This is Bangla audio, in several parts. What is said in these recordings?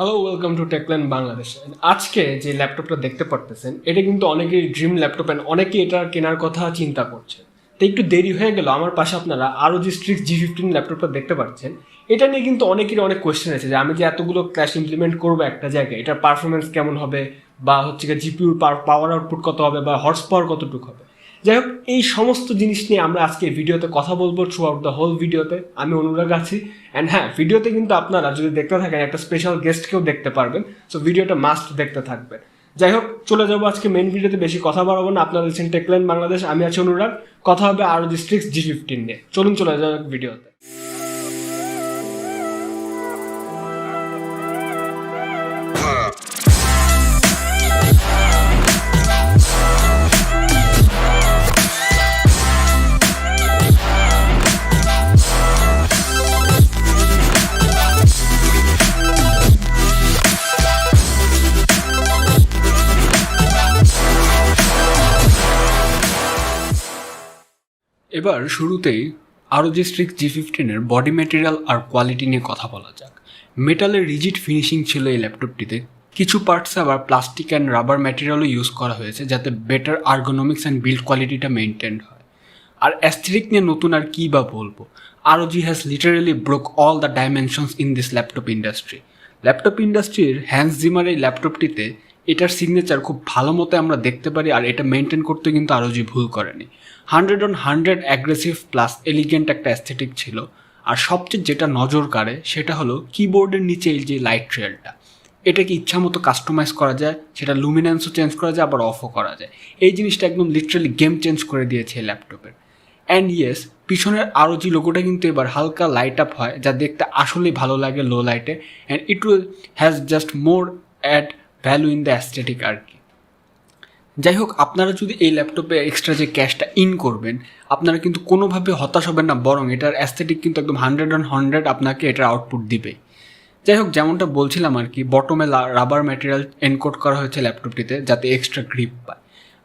Hello welcome to Techland Bangladesh আজকে যে ল্যাপটপটা দেখতে পারতেছেন, এটা কিন্তু অনেকেরই ড্রিম ল্যাপটপ অ্যান্ড অনেকে এটা কেনার কথা চিন্তা করছে তো একটু দেরি হয়ে গেল, আমার পাশে আপনারা আরও যে স্ট্রিক্স জি ফিফটিন ল্যাপটপটা দেখতে পাচ্ছেন এটা নিয়ে কিন্তু অনেকেরই অনেক কোয়েশ্চেন আছে যে আমি যে এতগুলো ক্লাস ইমপ্লিমেন্ট করব একটা জায়গায়, এটার পারফরমেন্স কেমন হবে? বা হচ্ছে গিয়ে জিপিউর পাওয়ার আউটপুট কত হবে? বা হর্স পাওয়ার কতটুকু হবে? যাই হোক এই সমস্ত জিনিস নিয়ে আমরা আজকে ভিডিওতে কথা বলব থ্রু আউট দ্য হোল ভিডিওতে আমি অনুরাগ আছি। অ্যান্ড হ্যাঁ ভিডিওতে কিন্তু আপনারা যদি দেখতে থাকেন, একটা স্পেশাল গেস্টকেও দেখতে পারবেন। সো ভিডিওটা মাস্ট দেখতে থাকবেন। যাই হোক চলে যাব আজকে মেন ভিডিওতে বেশি কথা বাড়াবো না। আপনারা দেখছেন টেকলাইন বাংলাদেশ আমি আছি অনুরাগ। কথা হবে আরও ডিস্ট্রিক্ট জি ফিফটিন নিয়ে। চলুন চলে যাওয়া ভিডিওতে এবার শুরুতেই আরও যে স্ট্রিক জি ফিফটিনের বডি ম্যাটেরিয়াল আর কোয়ালিটি নিয়ে কথা বলা যাক। মেটালের রিজিড ফিনিশিং ছিল এই ল্যাপটপটিতে কিছু পার্টস আবার প্লাস্টিক অ্যান্ড রাবার ম্যাটেরিয়ালও ইউজ করা হয়েছে যাতে বেটার আর্গোনমিক্স অ্যান্ড বিল্ড কোয়ালিটিটা মেনটেন হয়। আর অ্যাস্থেটিক নিয়ে নতুন আর কী বা বলব? R O G has literally broke all the dimensions in this laptop industry laptop ইন্ডাস্ট্রির হ্যান্স জিমার এই ল্যাপটপটিতে এটার সিগনেচার খুব ভালো মতো আমরা দেখতে পারি আর এটা মেনটেন করতে কিন্তু আরও জি ভুল করেনি। Hundred on hundred aggressive plus elegant একটা অ্যাস্থেটিক ছিল। আর সবচেয়ে যেটা নজর কাড়ে সেটা হলো কিবোর্ডের নিচে এই যে লাইট ট্রেলটা এটাকে ইচ্ছা মতো কাস্টমাইজ করা যায়, সেটা লুমিনেন্সও চেঞ্জ করা যায়, আবার অফও করা যায়। এই জিনিসটা একদম লিটারালি গেম চেঞ্জ করে দিয়েছে এই ল্যাপটপের অ্যান্ড ইয়েস পিছনের আরও যে লোগোটা কিন্তু এবার হালকা লাইট আপ হয়, যা দেখতে আসলেই ভালো লাগে লো লাইটে and it will has just more add value in the aesthetic আর কি। যাই হোক আপনারা যদি এই ল্যাপটপে এক্সট্রা যে ক্যাশটা ইন করবেন, আপনারা কিন্তু কোনোভাবে হতাশ হবেন না, বরং এটার অ্যাস্থেটিক কিন্তু একদম হান্ড্রেড অ্যান্ড হান্ড্রেড আপনাকে এটার আউটপুট দিবে যাই হোক যেমনটা বলছিলাম আর কি বটমে রাবার ম্যাটেরিয়াল এনকোড করা হয়েছে ল্যাপটপটিতে যাতে এক্সট্রা গ্রিপ পায়।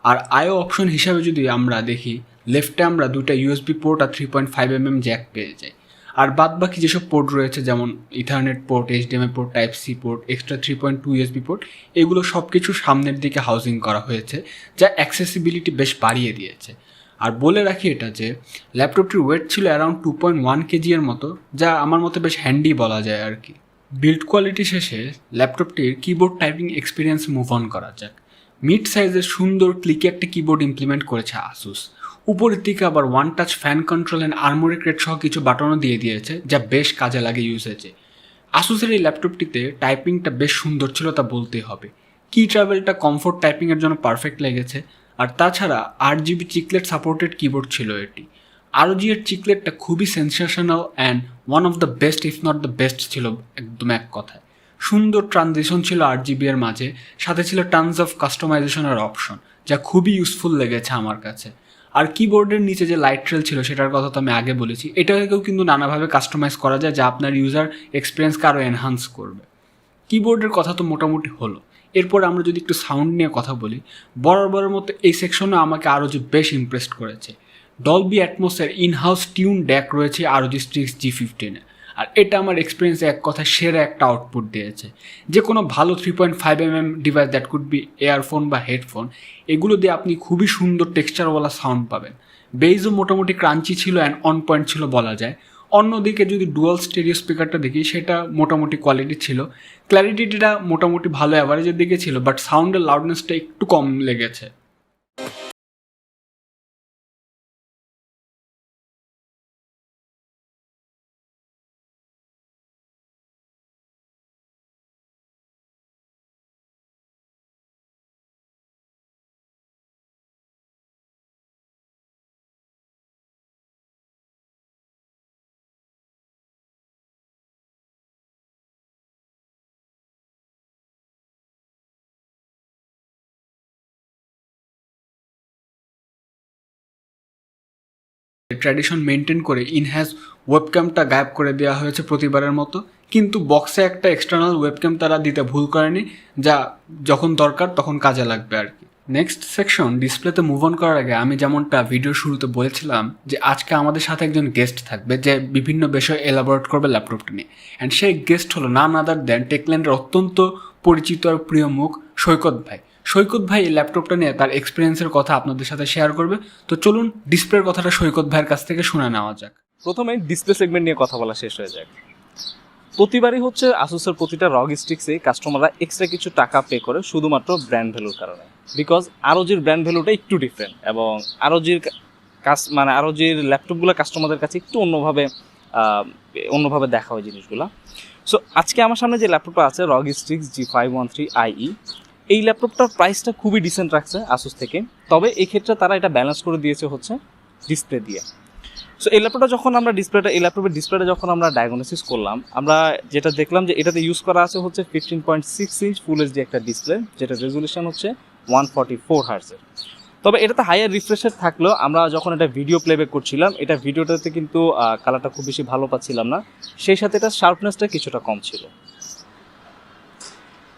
আর আইও অপশন হিসাবে যদি আমরা দেখি লেফটে আমরা দুটা ইউএসবি পোর্ট আর three point five M M jack পেয়ে যাই। আর বাদ বাকি যেসব পোর্ট রয়েছে, যেমন ethernet port HDMI port type C port extra three point two USB port এগুলো সব কিছু সামনের দিকে হাউজিং করা হয়েছে, যা অ্যাক্সেসিবিলিটি বেশ বাড়িয়ে দিয়েছে। আর বলে রাখি এটা যে ল্যাপটপটির ওয়েট ছিল around two point one KG এর মতো, যা আমার মতে বেশ হ্যান্ডি বলা যায় আর কি। বিল্ড কোয়ালিটি শেষে ল্যাপটপটির keyboard typing experience move on করা যাক। মিড সাইজের সুন্দর ক্লিকে একটা কিবোর্ড ইমপ্লিমেন্ট করেছে আসুস উপরের দিকে আবার one touch fan control and Armoury Crate সহ কিছু বাটনও দিয়ে দিয়েছে, যা বেশ কাজে লাগে ইউজেজে আসুসের এই ল্যাপটপটিতে টাইপিংটা বেশ সুন্দর ছিল তা বলতেই হবে। কি ট্রাভেলটা কমফোর্ট টাইপিংয়ের জন্য পারফেক্ট লেগেছে, আর তাছাড়া আট জিবি চিকলেট সাপোর্টেড কিবোর্ড ছিল এটি। আরও জি এর চিকলেটটা খুবই sensational and one of the best if not the best ছিল একদম এক কথায়। সুন্দর ট্রানজিশন ছিল আট জিবি এর মাঝে, সাথে ছিল টানস অফ কাস্টমাইজেশনের অপশন যা খুবই ইউজফুল লেগেছে আমার কাছে। আর কিবোর্ডের নিচে যে লাইট ট্রেল ছিল, সেটার কথা তো আমি আগে বলেছি। এটাকেও কিন্তু নানাভাবে কাস্টমাইজ করা যায়, যা আপনার ইউজার এক্সপিরিয়েন্সকে আরও এনহান্স করবে। কিবোর্ডের কথা তো মোটামুটি হলো। এরপর আমরা যদি একটু সাউন্ড নিয়ে কথা বলি, বরাবরের মতো এই সেকশনে আমাকে আরও যে বেশ ইমপ্রেসড করেছে। Dolby in inhouse tune DAC রয়েছে আরও জি স্ট্রিক্স জি ফিফটিনে আর এটা আমার এক্সপিরিয়েন্সে এক কথা সেরা একটা আউটপুট দিয়েছে। যে কোনো ভালো three point five M M device that could be earphone বা হেডফোন এগুলো দিয়ে আপনি খুবই সুন্দর টেক্সচারওয়ালা সাউন্ড পাবেন। বেইজও মোটামুটি ক্রাঞ্চি ছিল অ্যান্ড অন পয়েন্ট ছিল বলা যায়। অন্যদিকে যদি ডুয়াল স্টেরিও স্পিকারটা দেখি, সেটা মোটামুটি কোয়ালিটি ছিল। ক্ল্যারিটিটা মোটামুটি ভালো অ্যাভারেজের দিকে ছিল বাট সাউন্ডের লাউডনেসটা একটু কম লেগেছে। ট্র্যাডিশন মেনটেন করে ইনহ্যাজ ওয়েবক্যামটা গায়েব করে দেওয়া হয়েছে প্রতিবারের মতো। কিন্তু বক্সে একটা এক্সটার্নাল ওয়েবক্যাম তারা দিতে ভুল করেনি, যা যখন দরকার তখন কাজে লাগবে আর কি। নেক্সট সেকশন ডিসপ্লেতে মুভ অন করার আগে আমি যেমনটা ভিডিও শুরুতে বলেছিলাম, যে আজকে আমাদের সাথে একজন গেস্ট থাকবে, যে বিভিন্ন বিষয় এলাবোরেট করবে ল্যাপটপটা নিয়ে। অ্যান্ড সেই গেস্ট হলো নাম আদার দেন টেকল্যান্ডের অত্যন্ত পরিচিত আর প্রিয় মুখ সৈকত ভাই। সৈকত ভাই এই ল্যাপটপটা নিয়ে তার এক্সপিরিয়েন্সের কথা আপনাদের সাথে শেয়ার করবে। তো চলুন ডিসপ্লের কথাটা সৈকত ভাইয়ের কাছ থেকে শুনে নেওয়া যাক। প্রথমে ডিসপ্লে সেগমেন্ট নিয়ে কথা বলা শেষ হয়ে যায় প্রতিবারই হচ্ছে আসুসের প্রতিটা রগ স্টিক্সে কাস্টমাররা এক্সট্রা কিছু টাকা পে করে শুধুমাত্র ব্র্যান্ড ভ্যালুর কারণে। বিকজ আরোজির ব্র্যান্ড ভ্যালুটা একটু ডিফারেন্ট এবং আরোজির কাজ মানে আরোজির ল্যাপটপগুলো কাস্টমারদের কাছে একটু অন্যভাবে অন্যভাবে দেখা হয় জিনিসগুলো। সো আজকে আমার সামনে যে ল্যাপটপটা আছে ROG Strix G five one three I E এই ল্যাপটপটার প্রাইসটা খুবই ডিসেন্ট রাখছে আসুস থেকে। তবে এই ক্ষেত্রে তারা এটা ব্যালেন্স করে দিয়েছে হচ্ছে ডিসপ্লে দিয়ে। সো এই ল্যাপটপটা যখন আমরা ডিসপ্লেটা এই ল্যাপটপের ডিসপ্লেটা যখন আমরা ডায়াগনোসিস করলাম, আমরা যেটা দেখলাম যে এটাতে ইউজ করা আছে হচ্ছে fifteen point six inch full HD একটা ডিসপ্লে যেটা রেজুলেশন হচ্ছে ওয়ান ফর্টি ফোর হার্সের তবে এটাতে হায়ার রিফ্রেশের থাকলেও আমরা যখন এটা ভিডিও প্লেব্যাক করছিলাম, এটা ভিডিওটাতে কিন্তু কালারটা খুব বেশি ভালো পাচ্ছিলাম না। সেই সাথে এটা শার্পনেসটা কিছুটা কম ছিল।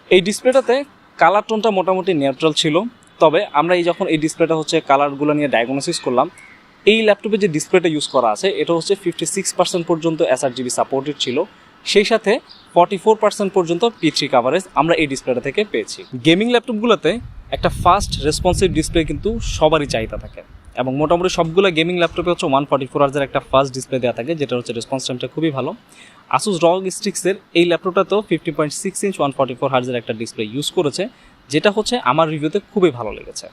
এই ডিসপ্লেটাতে কালার টোনটা মোটামুটি নিউট্রাল ছিল। তবে আমরা এই যখন এই ডিসপ্লেটা হচ্ছে কালারগুলো নিয়ে ডায়াগনোসিস করলাম, এই ল্যাপটপে যে ডিসপ্লেটা ইউজ করা আছে, এটা হচ্ছে ফিফটি সিক্স পার্সেন্ট পর্যন্ত এসআর জিবি সাপোর্টেড ছিল। সেই সাথে ফর্টি ফোর পার্সেন্ট পর্যন্ত পিথ্রি কাভারেজ আমরা এই ডিসপ্লেটা থেকে পেয়েছি। গেমিং ল্যাপটপগুলোতে একটা ফাস্ট রেসপন্সিভ ডিসপ্লে কিন্তু সবারই চাহিদা থাকে। এবং মোটামুটি সবগুলো গেমিং ল্যাপটপে হচ্ছে ওয়ান ফর্টি ফোর একটা ফাস্ট ডিসপ্লে দেওয়া থাকে, যেটা হচ্ছে রেসপন্স টাইমটা খুবই ভালো। আসুস রগ স্টিক্সের এই ল্যাপটপটাতেও fifty point six inch one forty four হার্জের একটা ডিসপ্লে ইউজ করেছে, যেটা হচ্ছে আমার রিভিউতে খুবই ভালো লেগেছে।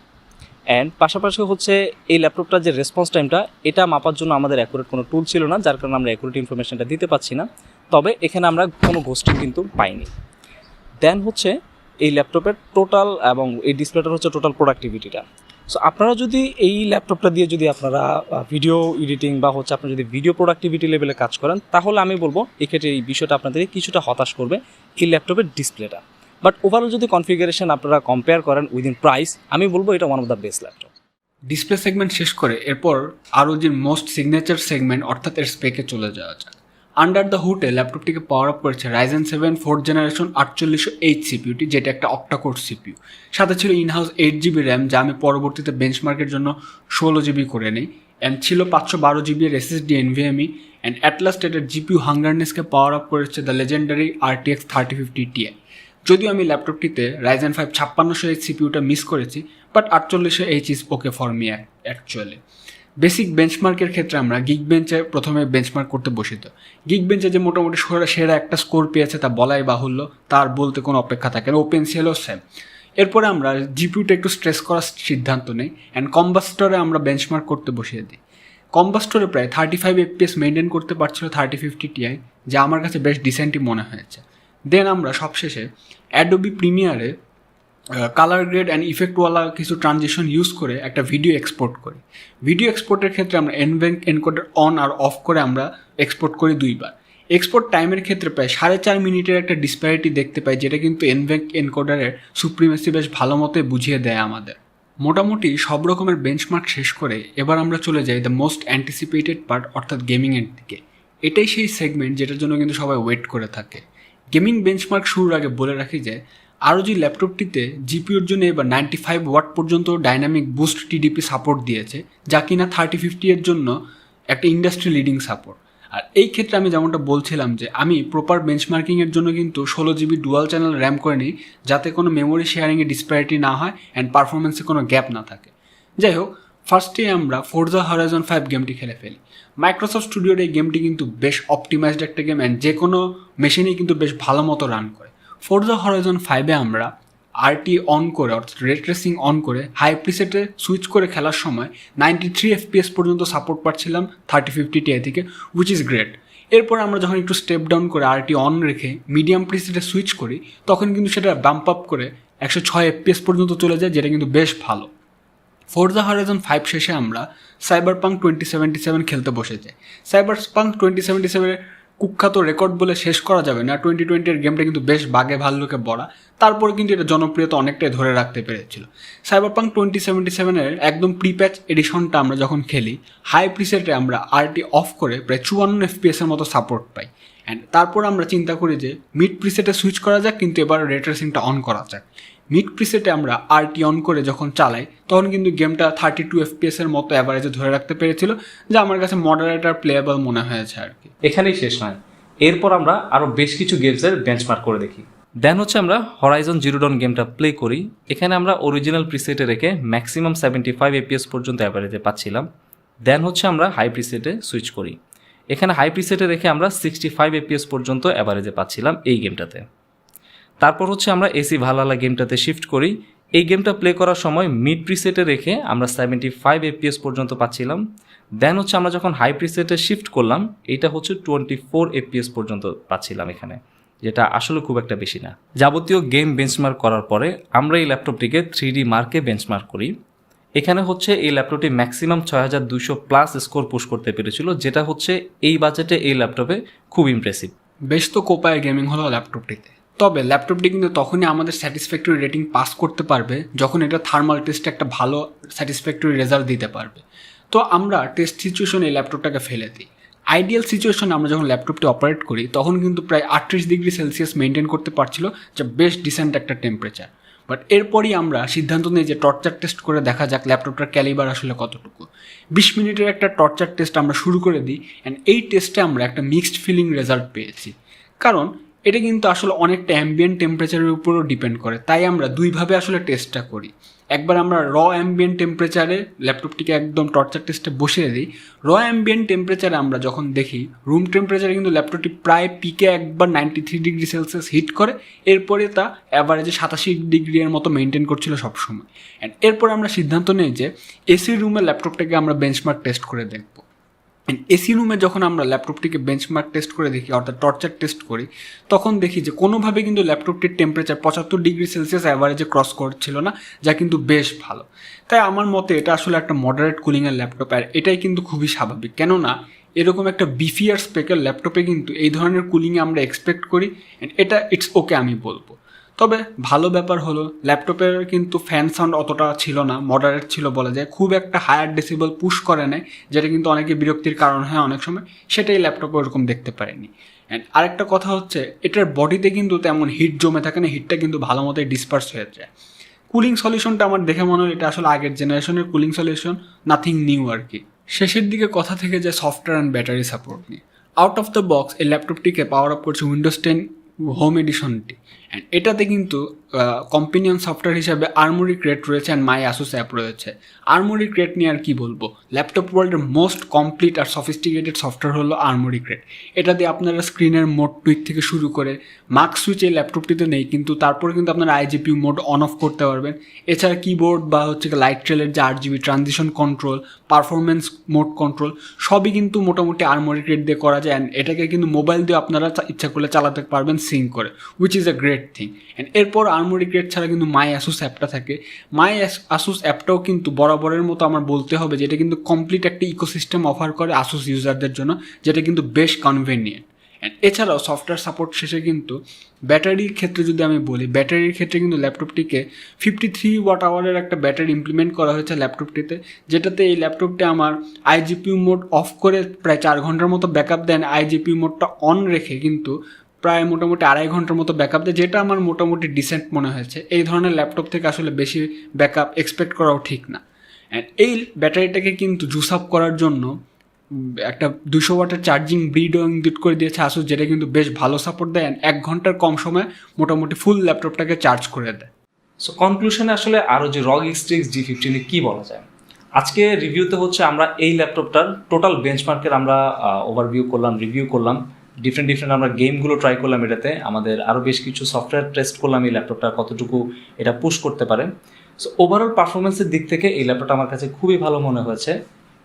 অ্যান্ড পাশাপাশি হচ্ছে এই ল্যাপটপটার যে রেসপন্স টাইমটা এটা মাপার জন্য আমাদের অ্যাকুরেট কোনো টুল ছিল না, যার কারণে আমরা অ্যাকুরেট ইনফরমেশনটা দিতে পারছি না। তবে এখানে আমরা কোনো গোষ্ঠী কিন্তু পাইনি। দেন হচ্ছে এই ল্যাপটপের টোটাল এবং এই ডিসপ্লেটার হচ্ছে টোটাল প্রোডাক্টিভিটিটা সো আপনারা যদি এই ল্যাপটপটা দিয়ে যদি আপনারা ভিডিও এডিটিং বা হচ্ছে আপনারা যদি ভিডিও প্রোডাক্টিভিটি লেভেলে কাজ করেন, তাহলে আমি বলব এক্ষেত্রে এই বিষয়টা আপনাদেরকে কিছুটা হতাশ করবে এই ল্যাপটপের ডিসপ্লেটা বাট ওভারঅল যদি কনফিগারেশন আপনারা কম্পেয়ার করেন উইদিন প্রাইস আমি বলব এটা one of the best laptop display segment শেষ করে, এরপর আরও যে মোস্ট সিগনেচার সেগমেন্ট অর্থাৎ এর স্পেকে চলে যাওয়া যাক। আন্ডার দ্য হুটে ল্যাপটপটিকে পাওয়ার আপ করেছে রাইজেন সেভেন ফোর্থ জেনারেশন আটচল্লিশশো এইট সিপিউটি যেটা একটা অক্টাকোর সিপিউ সাথে ছিল ইনহাউস এইট জিবি র্যাম যা আমি পরবর্তীতে বেঞ্চমার্কের জন্য ষোলো জিবি করে নিই। অ্যান্ড ছিল পাঁচশো বারো জিবি এর SSD NVMe and at last এটার জিপিউ হাঙ্গারনেসকে পাওয়ার আপ করেছে the legendary RTX thirty fifty Ti যদিও আমি ল্যাপটপটিতে রাইজেন ফাইভ ছাপ্পান্নশো এইচ সিপিউটা মিস করেছি বাট আটচল্লিশশো H is okay for me actually basic বেঞ্চমার্কের ক্ষেত্রে আমরা গিগ বেঞ্চে প্রথমে বেঞ্চমার্ক করতে বসিত। গিগ বেঞ্চে যে মোটামুটি সেরা একটা স্কোর পেয়েছে, তা বলাই বাহুল্য। তার বলতে কোনো অপেক্ষা থাকে না। ওপেন সিএলও সেম এরপরে আমরা জিপিউটা একটু স্ট্রেস করার সিদ্ধান্ত নেই। অ্যান্ড কম্বাস্টরে আমরা বেঞ্চমার্ক করতে বসিয়ে দিই। কম্বাস্টরে প্রায় থার্টি ফাইভ এফপিএস মেনটেন করতে পারছিল থার্টি ফিফটি টিআই যা আমার কাছে বেশ ডিসেন্টই মনে হয়েছে। দেন আমরা সবশেষে অ্যাডোবি প্রিমিয়ারে কালার গ্রেড অ্যান্ড ইফেক্টওয়ালা কিছু ট্রানজেকশন ইউজ করে একটা ভিডিও এক্সপোর্ট করি। ভিডিও এক্সপোর্টের ক্ষেত্রে আমরা এনভেঙ্ক এনকোডার অন আর অফ করে আমরা এক্সপোর্ট করি দুইবার। এক্সপোর্ট টাইমের ক্ষেত্রে প্রায় সাড়ে চার মিনিটের একটা ডিসপ্যারিটি দেখতে পাই, যেটা কিন্তু এনভেঙ্ক এনকোডারের সুপ্রিমেসি বেশ ভালো মতোই বুঝিয়ে দেয় আমাদের। মোটামুটি সব রকমের বেঞ্চমার্ক শেষ করে এবার আমরা চলে যাই দ্য মোস্ট অ্যান্টিসিপেটেড পার্ট অর্থাৎ গেমিংয়ের দিকে। এটাই সেই সেগমেন্ট যেটার জন্য কিন্তু সবাই ওয়েট করে থাকে। গেমিং বেঞ্চমার্ক শুরুর আগে বলে রাখি যে আরও যে ল্যাপটপটিতে জিপিওর জন্য এবার নাইনটি ফাইভ ওয়াট পর্যন্ত ডাইনামিক বুস্ট টিডিপি সাপোর্ট দিয়েছে, যা কিনা থার্টি ফিফটি এর জন্য একটা ইন্ডাস্ট্রি লিডিং সাপোর্ট আর এই ক্ষেত্রে আমি যেমনটা বলছিলাম যে, আমি প্রপার বেঞ্চমার্কিংয়ের জন্য কিন্তু ষোলো জিবি ডুয়াল চ্যানেল র্যাম করে নিই, যাতে কোনো মেমোরি শেয়ারিংয়ে ডিসপ্যারিটি না হয় অ্যান্ড পারফরমেন্সে কোনো গ্যাপ না থাকে। যাই হোক ফার্স্টে আমরা ফোরজা হরাইজন ফাইভ গেমটি খেলে ফেলি। মাইক্রোসফট স্টুডিওর এই গেমটি কিন্তু বেশ অপটিমাইজড একটা গেম অ্যান্ড যে কোনো মেশিনেই কিন্তু বেশ ভালো মতো রান করে। ফোরজা হরাইজন ফাইভে আমরা আরটি অন করে, অর্থাৎ রেড ট্রেসিং অন করে হাই প্রিসেটে সুইচ করে খেলার সময় নাইনটি থ্রি এফপিএস পর্যন্ত সাপোর্ট পাচ্ছিলাম থার্টি ফিফটি টিআই থেকে উইচ ইজ গ্রেট এরপর আমরা যখন একটু স্টেপ ডাউন করে আরটি অন রেখে মিডিয়াম প্রিসেটে সুইচ করি, তখন কিন্তু সেটা বাম্প আপ করে একশো ছয় এফপিএস পর্যন্ত চলে যায়, যেটা কিন্তু বেশ ভালো। ফোরজা হরাইজন ফাইভ শেষে আমরা Cyberpunk twenty seventy seven খেলতে বসে যাই সাইবার পাঙ্ক টোয়েন্টি সেভেন্টি সেভেনের কুখ্যাত রেকর্ড বলে শেষ করা যাবে না। টোয়েন্টি টোয়েন্টির গেমটা কিন্তু বেশ বাগে ভাল্লুকে বড়া। তারপরে কিন্তু এটা জনপ্রিয়তা অনেকটাই ধরে রাখতে পেরেছিল। সাইবার পাঙ্ক টোয়েন্টি সেভেন্টি সেভেনের একদম প্রিপ্যাচ এডিশনটা আমরা যখন খেলি হাই প্রিসেটে আমরা আরটি অফ করে প্রায় চুয়ান্ন এফপিএস এর মতো সাপোর্ট পাই। অ্যান্ড তারপর আমরা চিন্তা করি যে মিড প্রিসেটে সুইচ করা যাক, কিন্তু এবার রেট্রেসিংটা অন করা যাক। মিড প্রিসেটে আমরা আরটি অন করে যখন চালাই, তখন কিন্তু গেমটা থার্টি টু এফপিএস এর মতো অ্যাভারেজে ধরে রাখতে পেরেছিল, যা আমার কাছে মডারেটার প্লেয়েবল মনে হয়েছে আর কি। এখানেই শেষ নয়। এরপর আমরা আরও বেশ কিছু গেমসের বেঞ্চমার্ক করে দেখি। দেন হচ্ছে আমরা হরাইজন জিরো ডন গেমটা প্লে করি। এখানে আমরা অরিজিনাল প্রিসেটে রেখে ম্যাক্সিমাম সেভেন্টি ফাইভ এপিএস পর্যন্ত অ্যাভারেজে পাচ্ছিলাম। দেন হচ্ছে আমরা হাই প্রিসেটে সুইচ করি। এখানে হাই প্রিসেটে রেখে আমরা সিক্সটি ফাইভ এপিএস পর্যন্ত অ্যাভারেজে পাচ্ছিলাম এই গেমটাতে তারপর হচ্ছে আমরা এসি ভালালা গেমটাতে শিফট করি। এই গেমটা প্লে করার সময় মিড প্রিসেটে রেখে আমরা সেভেন্টি ফাইভ এপিএস পর্যন্ত পাচ্ছিলাম। দেন হচ্ছে আমরা যখন হাই প্রিসেটে শিফট করলাম এটা হচ্ছে টোয়েন্টি ফোর এপিএস পর্যন্ত পাচ্ছিলাম এখানে, যেটা আসলে খুব একটা বেশি না। যাবতীয় গেম বেঞ্চমার্ক করার পরে আমরা এই ল্যাপটপটিকে থ্রি ডি মার্কে বেঞ্চমার্ক করি। এখানে হচ্ছে এই ল্যাপটপটি ম্যাক্সিমাম ছয় হাজার দুশো প্লাস স্কোর পুশ করতে পেরেছিল, যেটা হচ্ছে এই বাজেটে এই ল্যাপটপে খুব ইমপ্রেসিভ বেশ তো কোপায় গেমিং হলো ল্যাপটপটিতে তবে ল্যাপটপটি কিন্তু তখনই আমাদের স্যাটিসফ্যাক্টরি রেটিং পাস করতে পারবে যখন এটা থার্মাল টেস্টে একটা ভালো স্যাটিসফ্যাক্টরি রেজাল্ট দিতে পারবে। তো আমরা টেস্ট সিচুয়েশনে এই ল্যাপটপটাকে ফেলে দিই। আইডিয়াল সিচুয়েশনে আমরা যখন ল্যাপটপটি অপারেট করি, তখন কিন্তু প্রায় আটত্রিশ ডিগ্রি সেলসিয়াস মেনটেন করতে পারছিল যা বেশ ডিসেন্ট একটা টেম্পারেচার বাট এরপরই আমরা সিদ্ধান্ত নিই যে টর্চার টেস্ট করে দেখা যাক ল্যাপটপটার ক্যালিবার আসলে কতটুকু। বিশ মিনিটের একটা টর্চার টেস্ট আমরা শুরু করে দিই অ্যান্ড এই টেস্টে আমরা একটা মিক্সড ফিলিং রেজাল্ট পেয়েছি। কারণ এটা কিন্তু আসলে অনেকটা অ্যাম্বিয়েন্ট টেম্পারেচারের উপরও ডিপেন্ড করে। তাই আমরা দুইভাবে আসলে টেস্টটা করি। একবার আমরা র অ্যাম্বিয়েন্ট টেম্পারেচারে ল্যাপটপটিকে একদম টর্চার টেস্টে বসিয়ে দিই। র অ্যাম্বিয়েন্ট টেম্পারেচারে আমরা যখন দেখি রুম টেম্পারেচারে কিন্তু ল্যাপটপটি প্রায় পিকে একবার ninety three degree celsius heat করে, এরপরে তা অ্যাভারেজে সাতাশি ডিগ্রির মতো মেনটেন করছিল সবসময়। অ্যান্ড এরপর আমরা সিদ্ধান্ত নিই যে এসি রুমে ল্যাপটপটাকে আমরা বেঞ্চমার্ক টেস্ট করে দেখব। এসি রুমে যখন আমরা ল্যাপটপটিকে বেঞ্চমার্ক টেস্ট করে দেখি, অর্থাৎ টর্চার টেস্ট করি, তখন দেখি যে কোনোভাবে কিন্তু ল্যাপটপটির টেম্পারেচার পঁচাত্তর ডিগ্রি সেলসিয়াস অ্যাভারেজে ক্রস করছিল না, যা কিন্তু বেশ ভালো। তাই আমার মতে এটা আসলে একটা মডারেট কুলিংয়ের ল্যাপটপ, আর এটাই কিন্তু খুবই স্বাভাবিক। কেননা, এরকম একটা বিফিয়ার স্পেকের ল্যাপটপে কিন্তু এই ধরনের কুলিংয়ে আমরা এক্সপেক্ট করি অ্যান্ড এটা ইটস ওকে আমি বলব। তবে ভালো ব্যাপার হলো, ল্যাপটপের কিন্তু ফ্যান সাউন্ড অতটা ছিল না মডারেট ছিল বলা যায়। খুব একটা হায়ার ডেসিবল পুশ করে নেয় যেটা কিন্তু অনেকে বিরক্তির কারণ হয় অনেক সময়, সেটাই ল্যাপটপে ওরকম দেখতে পারেনি অ্যান্ড আরেকটা কথা হচ্ছে, এটার বডিতে কিন্তু তেমন হিট জমে থাকে না হিটটা কিন্তু ভালো মতোই ডিসপার্স হয়ে যায়। কুলিং সলিউশনটা আমার দেখে মনে হয় এটা আসলে আগের জেনারেশনের কুলিং সলিউশন নাথিং নিউ আর কি। শেষের দিকে কথা থেকে যায় সফটওয়্যার অ্যান্ড ব্যাটারি সাপোর্ট নিয়ে। আউট অফ দ্য বক্স এই ল্যাপটপটিকে পাওয়ার আপ করছে উইন্ডোজ টেন হোম এডিশনটি অ্যান্ড এটাতে কিন্তু কম্পিনিয়ন সফটওয়্যার হিসাবে আর্মোরি ক্রেট রয়েছে অ্যান্ড মাই অ্যাসোস অ্যাপ রয়েছে। আর্মোরি ক্রেট নিয়ে আর কি বলব? ল্যাপটপ ওয়ার্ল্ডের মোস্ট কমপ্লিট আর সফিস্টিকেটেড সফটওয়্যার হলো আর্মোরি ক্রেট এটা দিয়ে আপনারা স্ক্রিনের মোড টুইক থেকে শুরু করে মার্ক সুইচ এই ল্যাপটপটিতে নেই, কিন্তু তারপরে কিন্তু আপনারা আইজিপিউ মোড অন অফ করতে পারবেন। এছাড়া কিবোর্ড বা হচ্ছে লাইট ট্রেলের যে আট GB transition control performance mode control সবই কিন্তু মোটামুটি আর্মোরি ক্রেট দিয়ে করা যায়। অ্যান্ড এটাকে কিন্তু মোবাইল দিয়ে আপনারা ইচ্ছা করলে চালাতে পারবেন সিঙ্ক করে which is a great thing and এরপর আর্মোরি ক্রেট ছাড়া কিন্তু মাই আসুস অ্যাপটা থাকে। মাই আসুস অ্যাপটাও কিন্তু বরাবরের মতো আমার বলতে হবে যেটা কিন্তু কমপ্লিট একটা ইকোসিস্টেম অফার করে আসুস ইউজারদের জন্য, যেটা কিন্তু বেশ কনভেনিয়েন্ট এছাড়াও সফটওয়্যার সাপোর্ট শেষে কিন্তু ব্যাটারির ক্ষেত্রে যদি আমি বলি ব্যাটারির ক্ষেত্রে কিন্তু ল্যাপটপটিকে ফিফটি থ্রি ওয়াট আওয়ারের একটা ব্যাটারি ইমপ্লিমেন্ট করা হয়েছে ল্যাপটপটিতে যেটাতে এই ল্যাপটপটি আমার আইজিপিউ মোড অফ করে প্রায় চার ঘণ্টার মতো ব্যাকআপ দেন। আইজিপিউ মোডটা অন রেখে কিন্তু প্রায় মোটামুটি আড়াই ঘণ্টার মতো ব্যাকআপ দেয়, যেটা আমার মোটামুটি ডিসেন্ট মনে হয়েছে। এই ধরনের ল্যাপটপ থেকে আসলে বেশি ব্যাকআপ এক্সপেক্ট করাও ঠিক না। অ্যান্ড এই ব্যাটারিটাকে কিন্তু জুস আপ করার জন্য একটা দুশো ওয়াটের চার্জিং ব্রিড ইনক্লুড করে দিয়েছে আসুস যেটা কিন্তু বেশ ভালো সাপোর্ট দেয় and এক ঘণ্টার কম সময়ে মোটামুটি ফুল ল্যাপটপটাকে চার্জ করে দেয়। সো কনক্লুশনে আসলে আরও যে রগ স্ট্রিক্স জি ফিফটিনে কী বলা যায়? আজকে রিভিউতে হচ্ছে আমরা এই ল্যাপটপটার টোটাল বেঞ্চমার্কের আমরা ওভারভিউ করলাম রিভিউ করলাম। ডিফারেন্ট ডিফারেন্ট আমরা গেমগুলো ট্রাই করলাম এটাতে। আমাদের আরও বেশ কিছু সফটওয়্যার টেস্ট করলাম এই ল্যাপটপটা কতটুকু এটা পুশ করতে পারে। সো ওভারঅল পারফরমেন্সের দিক থেকে এই ল্যাপটপটা আমার কাছে খুবই ভালো মনে হয়েছে।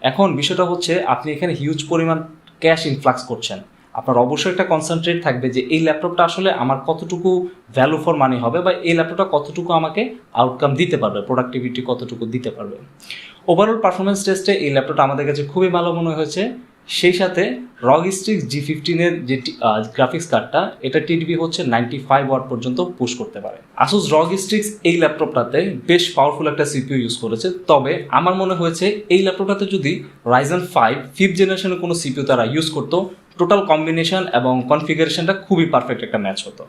এখন বিষয়টা হচ্ছে, আপনি এখানে হিউজ পরিমাণ ক্যাশ ইনফ্লাক্স করছেন। আপনার অবশ্যই একটা কনসেন্ট্রেট থাকবে যে এই ল্যাপটপটা আসলে আমার কতটুকু ভ্যালু ফর মানি হবে বা এই ল্যাপটপটা কতটুকু আমাকে আউটকাম দিতে পারবে প্রোডাক্টিভিটি কতটুকু দিতে পারবে। ওভারঅল পারফরমেন্স টেস্টে এই ল্যাপটপটা আমাদের কাছে খুবই ভালো মনে হয়েছে। সেই সাথে রগ স্ট্রিক্স জি ফিফটিনের যে গ্রাফিক্স কার্ডটা এটা টিডিপি হচ্ছে নাইনটি ফাইভ ওয়াট পর্যন্ত পুশ করতে পারে। আসুস রগ স্ট্রিক্স এই ল্যাপটপটাতে বেশ পাওয়ারফুল একটা সিপিইউ ইউজ করেছে। তবে আমার মনে হয়েছে এই ল্যাপটপটাতে যদি রাইজন ফাইভ ফিফথ জেনারেশনের কোনো সিপিইউ তারা ইউজ করতো টোটাল কম্বিনেশন এবং কনফিগারেশনটা খুবই পারফেক্ট একটা ম্যাচ হতো।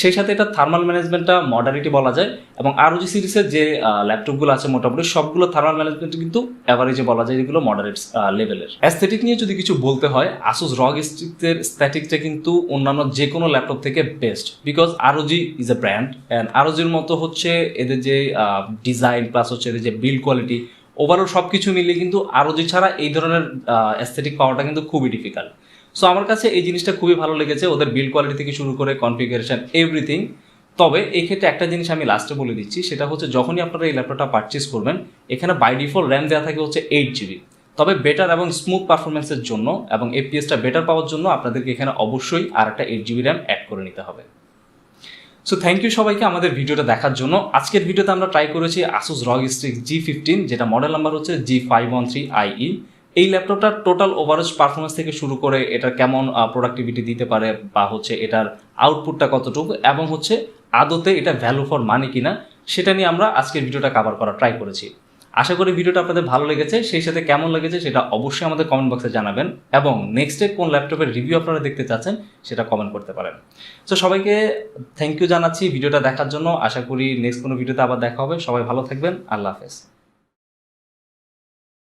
সেই সাথে এটা থার্মাল ম্যানেজমেন্টটা মডারিটি বলা যায় এবং আরও জি সিরিজের যে ল্যাপটপগুলো আছে মোটামুটি সবগুলো থার্মাল ম্যানেজমেন্ট কিন্তু অ্যাভারেজে বলা যায় যেগুলো মডারেট লেভেলের অ্যাস্থেটিক নিয়ে যদি কিছু বলতে হয় আসুস রগ স্টিকের স্ট্যাটিকটা কিন্তু অন্যান্য যে কোনো ল্যাপটপ থেকে best because R O G is a brand and R O জির মতো হচ্ছে এদের যে ডিজাইন প্লাস হচ্ছে এদের যে বিল্ড কোয়ালিটি ওভারঅল সব কিছু মিলিয়ে কিন্তু আরও জি ছাড়া এই ধরনের অ্যাস্থেটিক পাওয়াটা কিন্তু খুবই ডিফিকাল্ট সো আমার কাছে এই জিনিসটা খুবই ভালো লেগেছে, ওদের বিল্ড কোয়ালিটি থেকে শুরু করে কনফিগারেশন এভরিথিং তবে এই ক্ষেত্রে একটা জিনিস আমি লাস্টে বলে দিচ্ছি, সেটা হচ্ছে যখনই আপনারা এই ল্যাপটপটা পারচেস করবেন, এখানে বাই ডিফল্ট র্যাম দেওয়া থাকে হচ্ছে এইট জিবি তবে বেটার এবং স্মুথ পারফরমেন্সের জন্য এবং এপিএসটা বেটার পাওয়ার জন্য আপনাদেরকে এখানে অবশ্যই আর একটা এইট জিবি র্যাম অ্যাড করে নিতে হবে। সো থ্যাংক ইউ সবাইকে আমাদের ভিডিওটা দেখার জন্য। আজকের ভিডিওতে আমরা ট্রাই করেছি Asus ROG Strix G fifteen যেটা মডেল নাম্বার হচ্ছে G five one three I E এই ল্যাপটপটার টোটাল ওভারঅল পারফরমেন্স থেকে শুরু করে এটার কেমন প্রোডাক্টিভিটি দিতে পারে বা হচ্ছে এটার আউটপুটটা কতটুকু এবং হচ্ছে আদতে এটা ভ্যালু ফর মানি কিনা, সেটা নিয়ে আমরা আজকের ভিডিওটা কভার করার ট্রাই করেছি। আশা করি ভিডিওটা আপনাদের ভালো লেগেছে, সেই সাথে কেমন লেগেছে সেটা অবশ্যই আমাদের কমেন্ট বক্সে জানাবেন এবং নেক্সটে কোন ল্যাপটপের রিভিউ আপনারা দেখতে চাচ্ছেন সেটা কমেন্ট করতে পারেন। তো সবাইকে থ্যাংক ইউ জানাচ্ছি ভিডিওটা দেখার জন্য। আশা করি নেক্সট কোনো ভিডিওতে আবার দেখা হবে। সবাই ভালো থাকবেন। আল্লাহ হাফেজ।